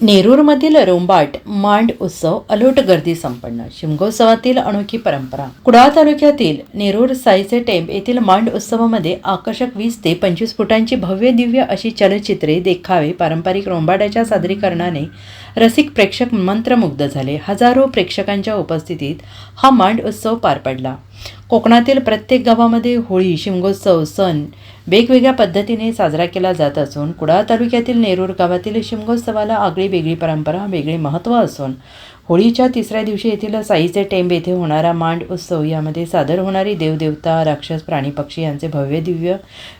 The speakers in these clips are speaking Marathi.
नेरूरमधील रोंबाट मांड उत्सव अलोट गर्दी संपन्न. शिमगोत्सवातील अनोखी परंपरा. कुडाळ तालुक्यातील नेरूर साईचे टेंब येथील मांड उत्सवामध्ये आकर्षक वीस ते पंचवीस फुटांची भव्य दिव्य अशी चलचित्रे देखावे पारंपरिक रोंबाड्याच्या सादरीकरणाने रसिक प्रेक्षक मंत्रमुग्ध झाले. हजारो प्रेक्षकांच्या उपस्थितीत हा मांड उत्सव पार पडला. कोकणातील प्रत्येक गावामध्ये होळी शिमगोत्सव सण वेगवेगळ्या पद्धतीने साजरा केला जात असून कुडाळ तालुक्यातील नेरूर गावातील शिमगोत्सवाला आगळी वेगळी परंपरा वेगळे महत्त्व असून होळीच्या तिसऱ्या दिवशी येथील साईचे टेंब येथे होणारा मांड उत्सव यामध्ये सादर होणारी देवदेवता राक्षस प्राणी पक्षी यांचे भव्य दिव्य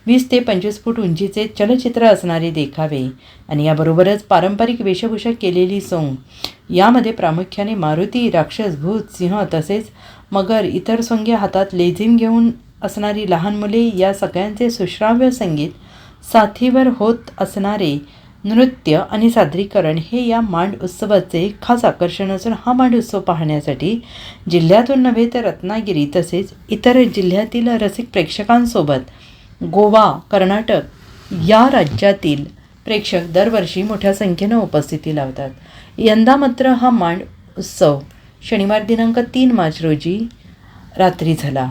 वीस ते पंचवीस फूट उंचीचे चलचित्र असणारे देखावे. आणि याबरोबरच पारंपरिक वेशभूषा केलेली सोंग. यामध्ये प्रामुख्याने मारुती राक्षस भूत सिंह तसेच मगर इतर सोंगे हातात लेझिम घेऊन असणारी लहान मुले या सगळ्यांचे सुश्राव्य संगीत साथीवर होत असणारे नृत्य आणि सादरीकरण हे या मांड उत्सवाचे खास आकर्षण असून हा मांड उत्सव पाहण्यासाठी जिल्ह्यातून नव्हे तर रत्नागिरी तसेच इतर जिल्ह्यातील रसिक प्रेक्षकांसोबत गोवा कर्नाटक या राज्यातील प्रेक्षक दरवर्षी मोठ्या संख्येनं उपस्थिती लावतात. यंदा मात्र हा मांड उत्सव शनिवार दिनांक तीन मार्च रोजी रात्री झाला.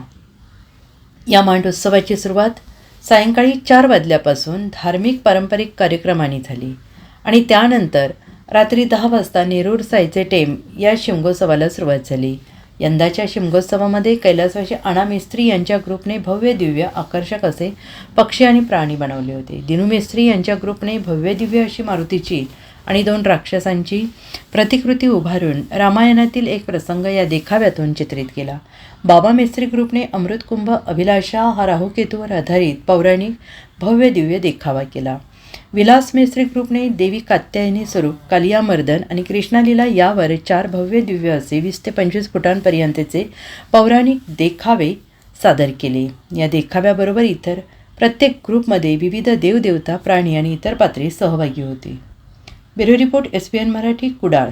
या मांड उत्सवाची सुरुवात सायंकाळी चार वाजल्यापासून धार्मिक पारंपरिक कार्यक्रमांनी झाली. आणि त्यानंतर रात्री दहा वाजता नेरूर साईचे टेम या शिमगोत्सवाला सुरुवात झाली. यंदाच्या शिमगोत्सवामध्ये कैलासवासी अणा मिस्त्री यांच्या ग्रुपने भव्य दिव्य आकर्षक असे पक्षी आणि प्राणी बनवले होते. दिनू मिस्त्री यांच्या ग्रुपने भव्य दिव्य अशी मारुतीची आणि दोन राक्षसांची प्रतिकृती उभारून रामायणातील एक प्रसंग या देखाव्यातून चित्रित केला. बाबा मेस्त्री ग्रुपने अमृतकुंभ अभिलाषा हा राहुकेतूवर आधारित पौराणिक भव्य दिव्य देखावा केला. विलास मेस्त्री ग्रुपने देवी कात्यायनी स्वरूप कालियामर्दन आणि कृष्णालीला यावर चार भव्य दिव्य असे वीस ते पंचवीस फुटांपर्यंतचे पौराणिक देखावे सादर केले. या देखाव्याबरोबर इतर प्रत्येक ग्रुपमध्ये विविध देवदेवता प्राणी आणि इतर पात्रे सहभागी होती. Bureau report S P N Marathi Kudal.